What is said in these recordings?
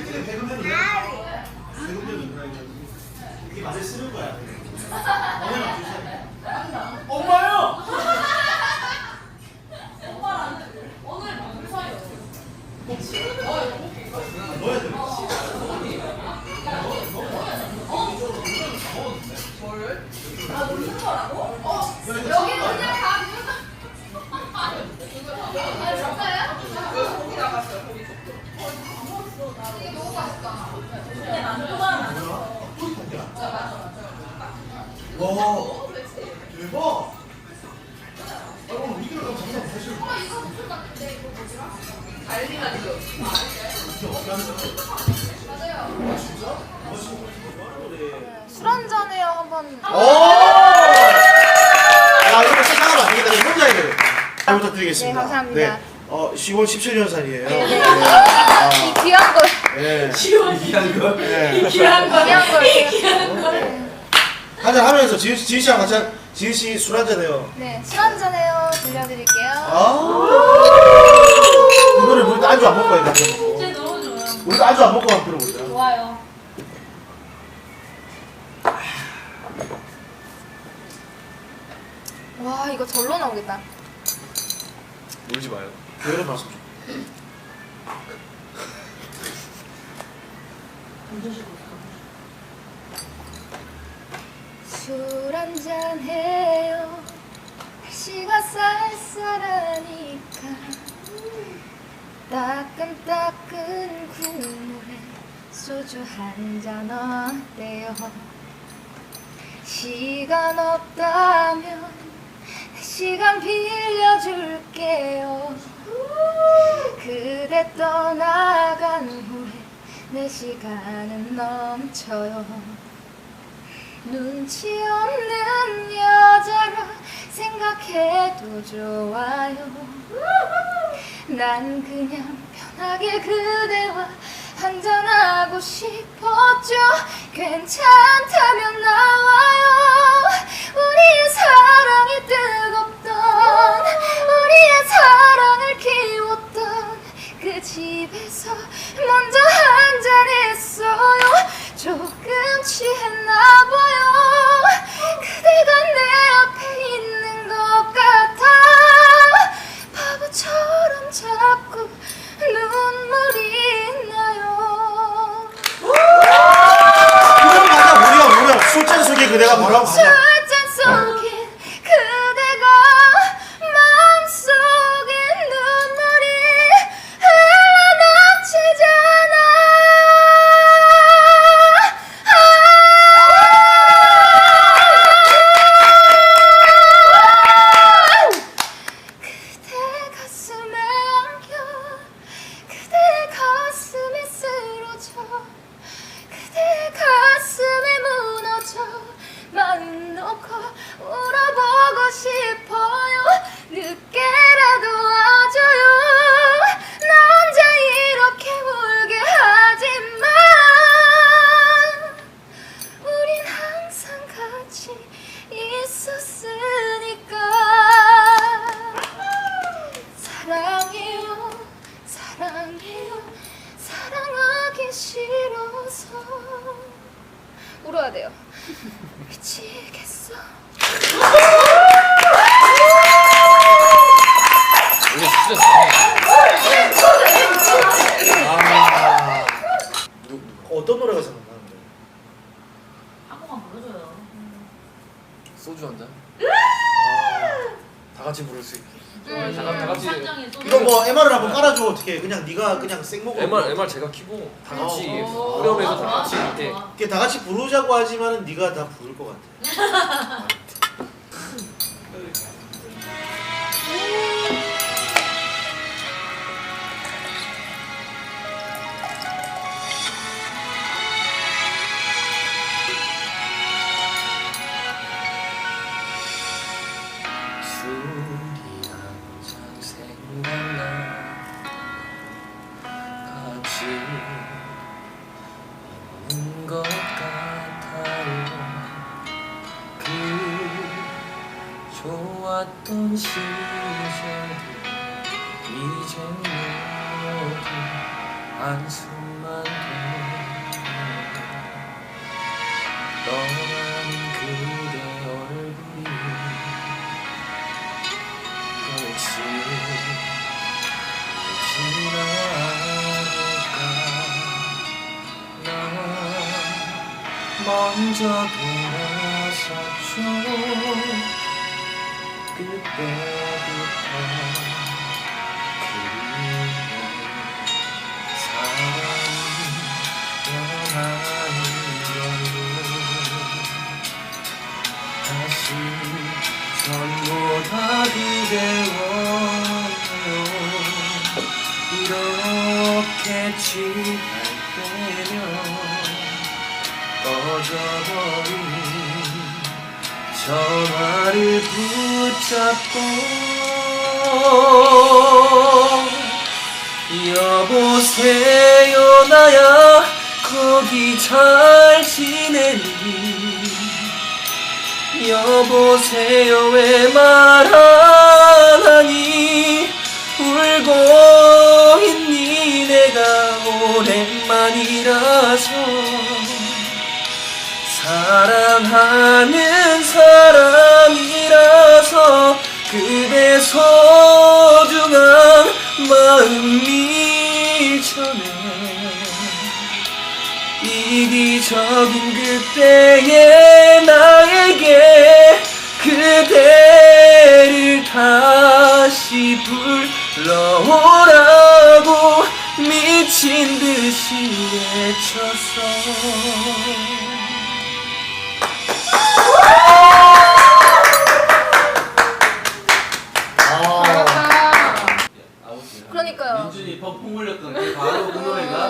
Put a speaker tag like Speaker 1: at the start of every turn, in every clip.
Speaker 1: 새끼를 배금해도 돼? 배금해도 된다 이거. 이게 맛을 쓰는 거야. 오늘 맞추셔. 엄마요! 넣어야 돼.
Speaker 2: 여기 그냥 다 아, 진짜
Speaker 1: 와, 대박! 아, 오늘 이기를 가면 장난 사실
Speaker 2: 어
Speaker 1: 어떻게 하는 거야?
Speaker 2: 맞아요.
Speaker 1: 진짜? 아, 거래?
Speaker 3: 술 한잔해요 한번.
Speaker 1: 오! 야, 이거 생각하면 안 되겠다. 이거 혼자 해야 돼. 잘 부탁드리겠습니다.
Speaker 3: 네, 감사합니다.
Speaker 1: 네. 어, 10월 17년산이에요. 네.
Speaker 3: 이 귀한 걸.
Speaker 1: 네.
Speaker 4: 귀한 거.
Speaker 1: 네.
Speaker 2: 귀한 거.
Speaker 3: 귀한 걸. 제가-
Speaker 1: 한잔 하면서 지은 씨, 지은 씨랑 같이 한, 지은 씨술 한잔 해요.
Speaker 3: 네, 술 한잔해요. 들려드릴게요.
Speaker 1: 아. 이거를 우리도 안주 안 먹고 해, 나
Speaker 2: 진짜. 너무 좋아요.
Speaker 1: 우리도 안주 안 먹고 한번 들어보자.
Speaker 2: 좋아요.
Speaker 3: 와 이거 절로 나오겠다.
Speaker 4: 울지 마요.
Speaker 1: 여름 말씀 좀.
Speaker 3: 술 한잔 해요. 날씨가 쌀쌀하니까 따끈따끈 국물에 소주 한잔 어때요? 시간 없다면 시간 빌려줄게요. 그대 후에 내 시간은 넘쳐요. 눈치 없는 여자라 생각해도 좋아요. 난 그냥 편하게 그대와 한잔하고 싶었죠. 괜찮다
Speaker 1: 어떻게? 그냥 네가 그냥 생목으로.
Speaker 4: MR MR 제가 키고 다 같이
Speaker 1: 어.
Speaker 4: 후렴에서 다
Speaker 2: 좋아,
Speaker 4: 같이
Speaker 2: 좋아,
Speaker 4: 이렇게.
Speaker 2: 좋아.
Speaker 1: 다 같이 부르자고 하지만은 네가 다 부를 것 같아.
Speaker 4: 술 시절들 이제 모두 한숨만 떠나는 그대 얼굴이 혹시 지나 않을까 나 먼저 돌아섰죠 전부 다 그대워요? 이렇게 취할 때면 꺼져버린 전화를 붙잡고 여보세요 나야 거기 잘 지내니? 여보세요 왜 말 안 하니? 울고 있니? 내가 오랜만이라서 사랑하는 사람이라서 그대 소중한 마음이 전해 이기적인 그때의 나에게 이
Speaker 1: 펑펑 물렸던 그 바로 그 노래가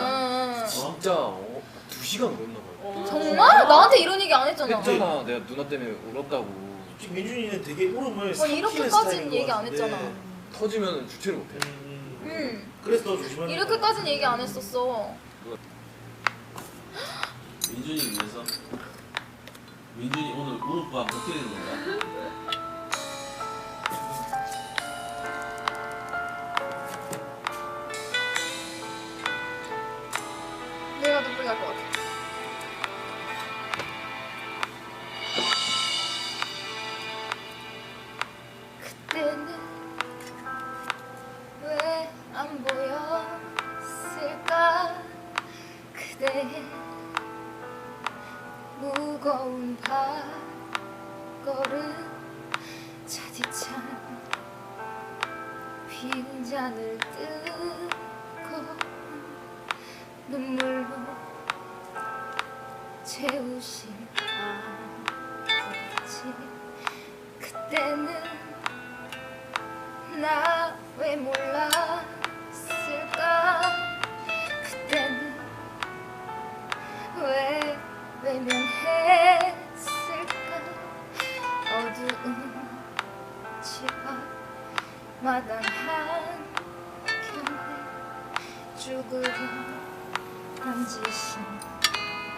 Speaker 3: 음,
Speaker 4: 진짜 어, 두 시간 울었나 봐요
Speaker 3: 정말? 나한테 이런 얘기 안 했잖아.
Speaker 4: 했잖아 내가 누나 때문에 울었다고
Speaker 1: 지금 민준이는 되게 울음을
Speaker 3: 어,
Speaker 1: 삼키는
Speaker 3: 이렇게까지는
Speaker 1: 스타일인 것
Speaker 3: 얘기 안
Speaker 1: 같은데.
Speaker 3: 했잖아.
Speaker 4: 터지면 주체를 못해
Speaker 1: 음,
Speaker 3: 응.
Speaker 1: 그래서 더 조심하는
Speaker 3: 이렇게까지는 얘기 안 했었어.
Speaker 1: 민준이 위해서 민준이 오늘 우울밤 어떻게 되는 건가?
Speaker 3: 빈잔을 뜨고 눈물로 채우실 아버지 그때는 나 왜 몰랐을까? 그때는 왜 외면했을까? 어두운 집 앞 마당 죽으려 앉으신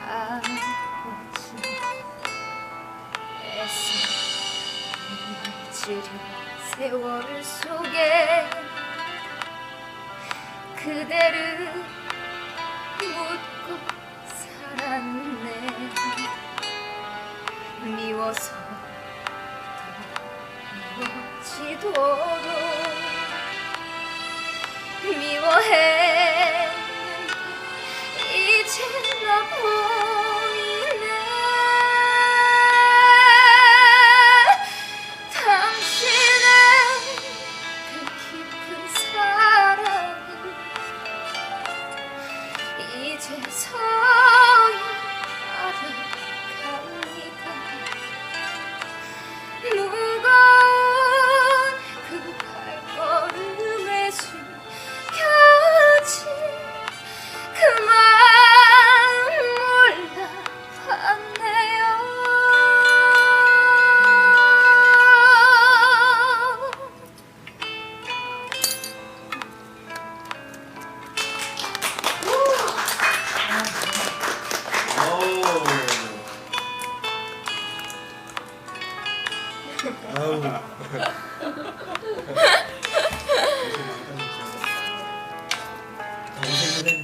Speaker 3: 아버지 애써 잊으려 세월 속에 그대를 묻고 살았네. 미워서 더 미워지도록 이제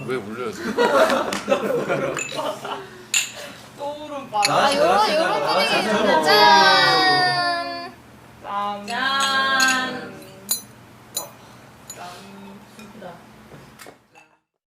Speaker 4: 왜 울려요 지금?
Speaker 5: 떠오른 바람.
Speaker 3: 아 요런 요런 분위기 괜찮아